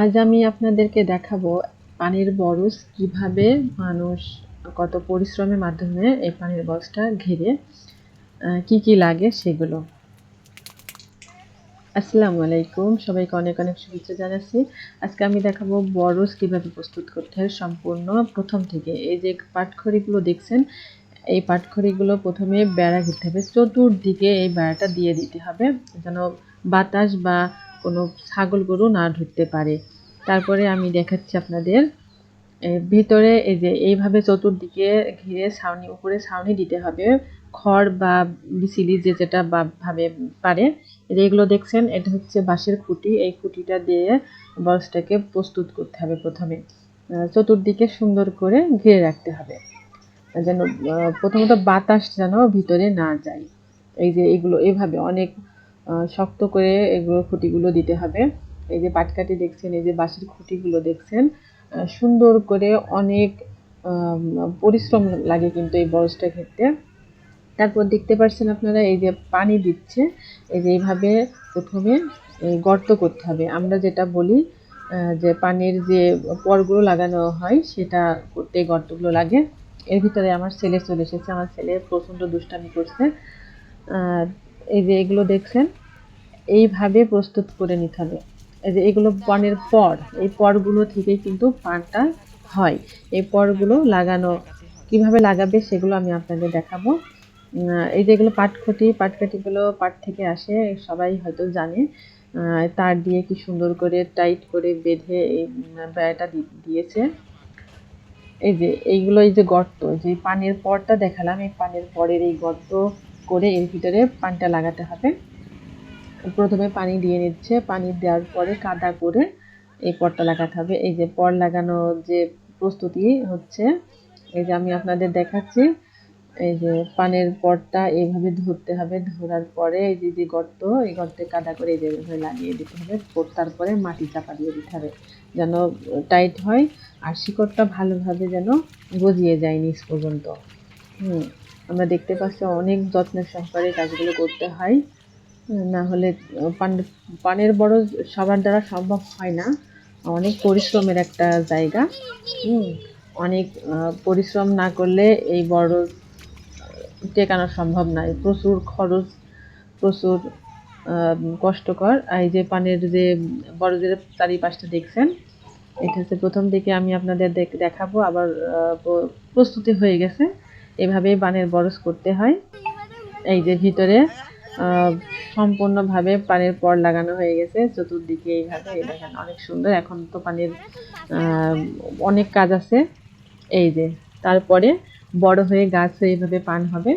আজ আমি আপনাদেরকে দেখাবো পানির বরজ কীভাবে মানুষ, কত পরিশ্রমের মাধ্যমে এই পানির বরজটা ঘিরে কি কি লাগে সেগুলো। আসসালামু আলাইকুম, সবাইকে অনেক অনেক শুভেচ্ছা জানাচ্ছি। আজকে আমি দেখাবো বরজ কীভাবে প্রস্তুত করতে হয় সম্পূর্ণ প্রথম থেকে। এই যে পাটখড়িগুলো দেখছেন, এই পাটখড়িগুলো প্রথমে বেড়া দিতে হবে। চতুর্দিকে এই বেড়াটা দিয়ে দিতে হবে, যেন বাতাস বা কোনো ছাগল গরু না ঢুকতে পারে। তারপরে আমি দেখাচ্ছি আপনাদের ভিতরে এই যে এইভাবে চতুর্দিকে ঘিরে ছাউনি, উপরে ছাউনি দিতে হবে। খড় বা বিচিলি যে যেটা ভাবে পারে এগুলো দেখছেন, এটা হচ্ছে বাঁশের খুঁটি। এই খুঁটিটা দিয়ে বক্সটাকে প্রস্তুত করতে হবে প্রথমে। চতুর্দিকে সুন্দর করে ঘিরে রাখতে হবে। যেন প্রথমত বাতাস যেন ভিতরে না যায়। এই যে এগুলো, এভাবে অনেক শক্ত করে এগুলো খুঁটিগুলো দিতে হবে। এই যে পাটকাঠি দেখছেন, এই যে বাঁশের খুঁটিগুলো দেখছেন সুন্দর করে অনেক পরিশ্রম লাগে কিন্তু এই বরজটা ক্ষেত্রে তারপর দেখতে পাচ্ছেন আপনারা, এই যে পানি দিচ্ছে, এই যে এইভাবে প্রথমে গর্ত করতে হবে। আমরা যেটা বলি যে পানির যে পরগুলো লাগানো হয়, সেটা করতে গর্তগুলো লাগে। এর ভিতরে আমার ছেলে চলে এসেছে, আমার ছেলে প্রচণ্ড দুষ্টামি করছে। এই যে এগুলো দেখছেন এইভাবে প্রস্তুত করে নিতে হবে। এই যে এগুলো পানের পর, এই পরগুলো থেকেই কিন্তু পানটা হয়। এই পরগুলো লাগানো, কীভাবে লাগাবে সেগুলো আমি আপনাদের দেখাবো। এই যেগুলো পাটখটি পাটকাঠিগুলো পাট থেকে আসে, সবাই হয়তো জানে। তার দিয়ে কি সুন্দর করে টাইট করে বেঁধে এই বেড়াটা দিয়েছে। এই যে এইগুলো, এই যে গর্ত, যে পানের পরটা দেখালাম, এই পানের পরের এই গর্ত করে এর ভিতরে পানটা লাগাতে হবে। প্রথমে পানি দিয়ে নিচ্ছে, পানি দেওয়ার পরে কাদা করে এই পরটা লাগাতে হবে। এই যে পর লাগানো যে প্রস্তুতি হচ্ছে, এই যে আমি আপনাদের দেখাচ্ছি, এই যে পানের পরটা এইভাবে ধরতে হবে। ধরার পরে এই যে যে গর্ত, এই গর্তে কাদা করে এই যে এভাবে লাগিয়ে দিতে হবে। পর- তারপরে মাটি চাপা দিয়ে দিতে হবে যেন টাইট হয় আর শিকড়টা ভালোভাবে যেন গজিয়ে যায় নিচ পর্যন্ত। হুম, আমরা দেখতে পাচ্ছি অনেক যত্নের সহকারে কাজগুলো করতে হয়। না হলে পান, পানের বড় সবার দ্বারা সম্ভব হয় না। অনেক পরিশ্রমের একটা জায়গা। অনেক পরিশ্রম না করলে এই বড়, টেকানো সম্ভব নয় প্রচুর খরচ, প্রচুর কষ্টকর। এই যে পানের যে বড় যে চারিপাশটা দেখছেন, এটা হচ্ছে প্রথম দিকে আমি আপনাদের দেখ- দেখাবো। আবার প্রস্তুতি হয়ে গেছে। এভাবেই বানের বরস করতে হয়। এই যে ভিতরে সম্পূর্ণভাবে পানির পর লাগানো হয়ে গেছে। চতুর্দিকে এইভাবে এই দেখেন, অনেক সুন্দর। এখন তো পানির অনেক কাজ আছে। এই যে, তারপরে বড় হয়ে গাছ এইভাবে পান হবে।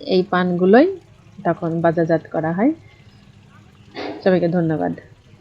এই পানগুলোই তখন বাজারজাত করা হয়। সবাইকে ধন্যবাদ।